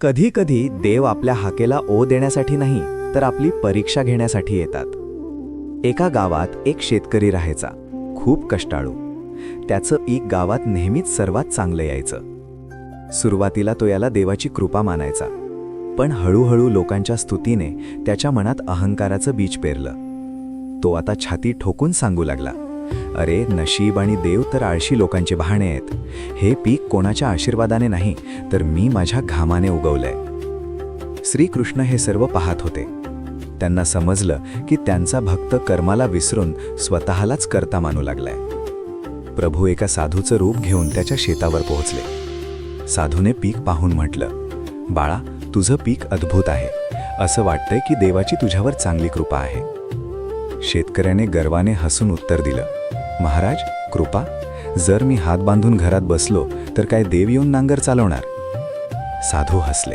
कधी कधी देव आपल्या हाकेला ओ देण्यासाठी नाही तर आपली परीक्षा घेण्यासाठी येतात. एका गावात एक शेतकरी राहायचा खूप कष्टाळू. त्याचं एक गावात नेहमीच सर्वात चांगलं यायचं. सुरुवातीला तो याला देवाची कृपा मानायचा. पण हळूहळू लोकांच्या स्तुतीने त्याच्या मनात अहंकाराचं बीज पेरलं. तो आता छाती ठोकून सांगू लागला. अरे नशीब आणि देव तर आळशी लोकांचे बहाणे आहेत. हे पीक कोणाच्या आशीर्वादाने नाही तर मी माझ्या घामाने उगवलंय. श्रीकृष्ण हे सर्व पाहत होते. त्यांना समजलं की त्यांचा भक्त कर्माला विसरून स्वतःलाच करता मानू लागलाय. प्रभू एका साधूचं रूप घेऊन त्याच्या शेतावर पोहोचले. साधूने पीक पाहून म्हटलं बाळा तुझं पीक अद्भुत आहे. असं वाटतंय की देवाची तुझ्यावर चांगली कृपा आहे. शेतकऱ्याने गर्वाने हसून उत्तर दिलं महाराज कृपा. जर मी हात बांधून घरात बसलो तर काय देव येऊन नांगर चालवणार? साधू हसले.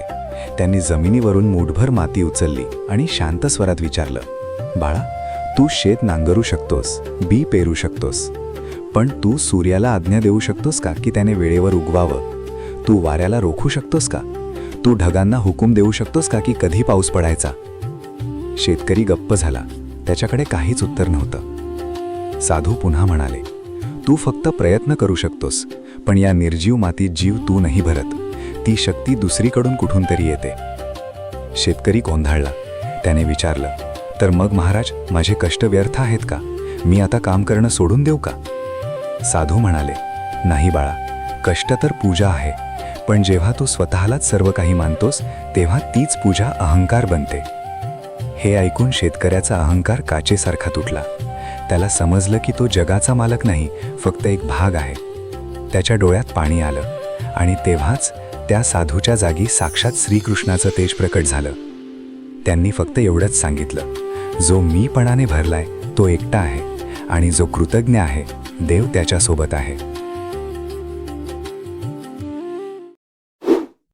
त्यांनी जमिनीवरून मूठभर माती उचलली आणि शांत स्वरात विचारलं बाळा तू शेत नांगरू शकतोस बी पेरू शकतोस. पण तू सूर्याला आज्ञा देऊ शकतोस का की त्याने वेळेवर उगवावं? तू वाऱ्याला रोखू शकतोस का? तू ढगांना हुकूम देऊ शकतोस का की कधी पाऊस पडायचा? शेतकरी गप्प झाला त्याच्याकडे काहीच उत्तर नव्हतं. साधू पुन्हा म्हणाले तू फक्त प्रयत्न करू शकतोस पण या निर्जीव मातीत जीव तू नाही भरत. ती शक्ती दुसरीकडून कुठून तरी येते. शेतकरी गोंधळला त्याने विचारलं तर मग महाराज माझे कष्ट व्यर्थ आहेत का? मी आता काम करणं सोडून देऊ का? साधू म्हणाले नाही बाळा कष्ट तर पूजा आहे पण जेव्हा तू स्वतःलाच सर्व काही मानतोस तेव्हा तीच पूजा अहंकार बनते. हे ऐकून शेतकऱ्याचा अहंकार काचेसारखा तुटला. त्याला समजलं की तो जगाचा मालक नाही फक्त एक भाग आहे. त्याच्या डोळ्यात पाणी आलं आणि तेव्हाच त्या साधूच्या जागी साक्षात श्रीकृष्णाचं तेज प्रकट झालं. त्यांनी फक्त एवढंच सांगितलं जो मीपणाने भरलाय तो एकटा आहे आणि जो कृतज्ञ आहे देव त्याच्यासोबत आहे.